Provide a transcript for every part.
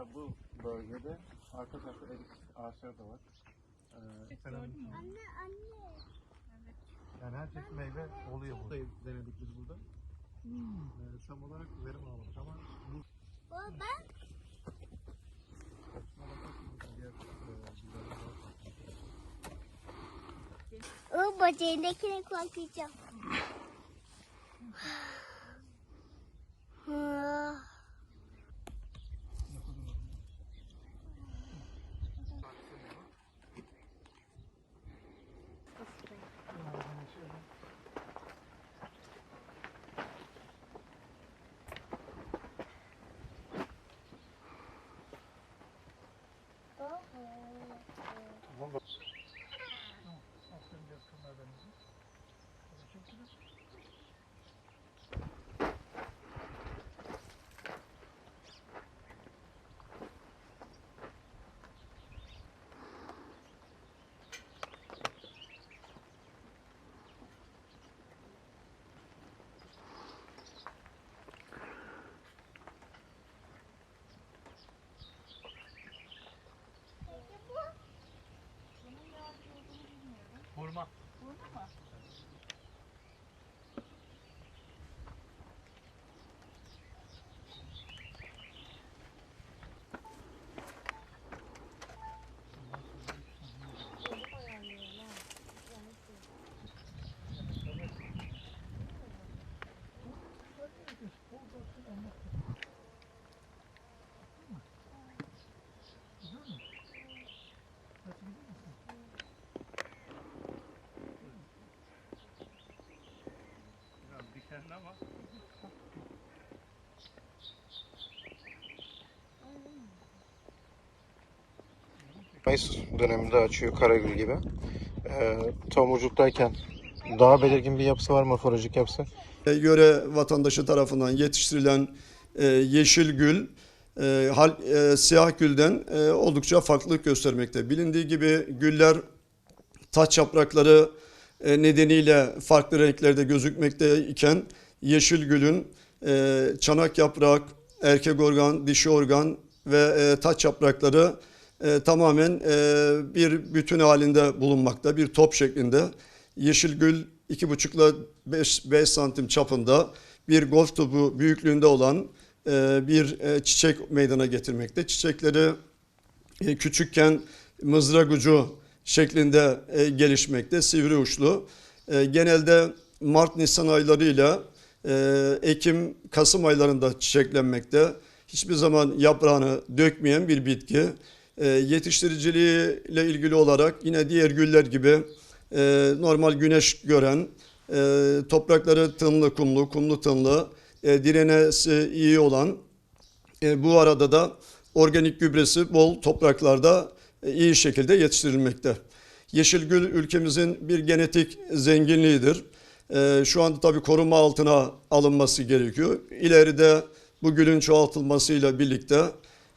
Mesela bu bölgede arka tarafta erik ağaçları da var. Ee, falan- Anne anne. yani her çeşit meyve oluyor burada. Denedik biz burada. Ee, tam olarak verim alamadık ama bu Baba. diğer e, güzel O bacağındakine korkacağım. Ah. บ่ ama. Mayıs döneminde açıyor Karagül gibi. Ee, tomurcuktayken daha belirgin bir yapısı var morfolojik yapısı. E, yöre vatandaşı tarafından yetiştirilen e, yeşil gül e, hal, e, siyah gülden e, oldukça farklılık göstermekte. Bilindiği gibi güller taç yaprakları e, nedeniyle farklı renklerde gözükmekte iken yeşil gülün e, çanak yaprak, erkek organ, dişi organ ve e, taç yaprakları e, tamamen e, bir bütün halinde bulunmakta, bir top şeklinde. Yeşil gül 2,5 ile 5, 5 santim çapında bir golf topu büyüklüğünde olan e, bir e, çiçek meydana getirmekte. Çiçekleri e, küçükken mızrak ucu şeklinde e, gelişmekte, sivri uçlu. E, genelde Mart-Nisan aylarıyla e, Ekim-Kasım aylarında çiçeklenmekte. Hiçbir zaman yaprağını dökmeyen bir bitki. E, yetiştiriciliğiyle ilgili olarak yine diğer güller gibi e, normal güneş gören, e, toprakları tınlı kumlu, kumlu tınlı, e, direnesi iyi olan, bu arada da organik gübresi bol topraklarda iyi şekilde yetiştirilmekte. Yeşil gül ülkemizin bir genetik zenginliğidir. E, şu anda tabii koruma altına alınması gerekiyor. İleride bu gülün çoğaltılmasıyla birlikte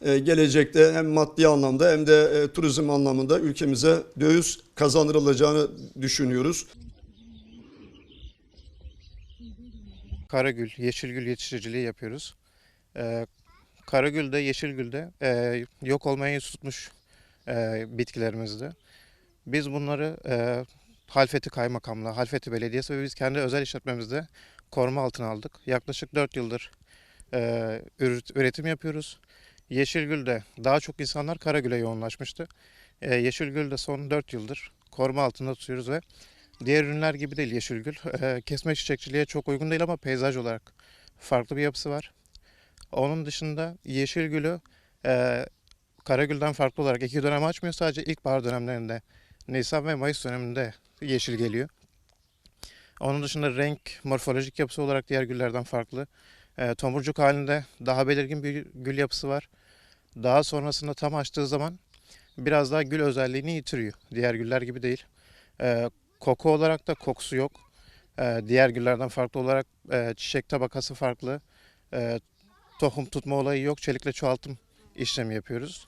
e, gelecekte hem maddi anlamda hem de e, turizm anlamında ülkemize döviz kazandırılacağını düşünüyoruz. Karagül, yeşilgül yetiştiriciliği yapıyoruz. Ee, Karagül'de, yeşilgül'de e, yok olmaya tutmuş e, bitkilerimizde. Biz bunları e, Halfeti Kaymakamlığı, Halfeti Belediyesi ve biz kendi özel işletmemizde koruma altına aldık. Yaklaşık 4 yıldır e, üret- üretim yapıyoruz. Yeşilgül'de daha çok insanlar Karagül'e yoğunlaşmıştı. E, Yeşilgül'de son 4 yıldır koruma altında tutuyoruz ve Diğer ürünler gibi değil yeşilgül. Ee, kesme çiçekçiliğe çok uygun değil ama peyzaj olarak farklı bir yapısı var. Onun dışında yeşilgülü e, karagülden farklı olarak iki dönem açmıyor. Sadece ilkbahar dönemlerinde Nisan ve Mayıs döneminde yeşil geliyor. Onun dışında renk, morfolojik yapısı olarak diğer güllerden farklı. E, tomurcuk halinde daha belirgin bir gül yapısı var. Daha sonrasında tam açtığı zaman biraz daha gül özelliğini yitiriyor. Diğer güller gibi değil. E, Koku olarak da kokusu yok. Ee, diğer güllerden farklı olarak e, çiçek tabakası farklı. Ee, tohum tutma olayı yok. Çelikle çoğaltım işlemi yapıyoruz.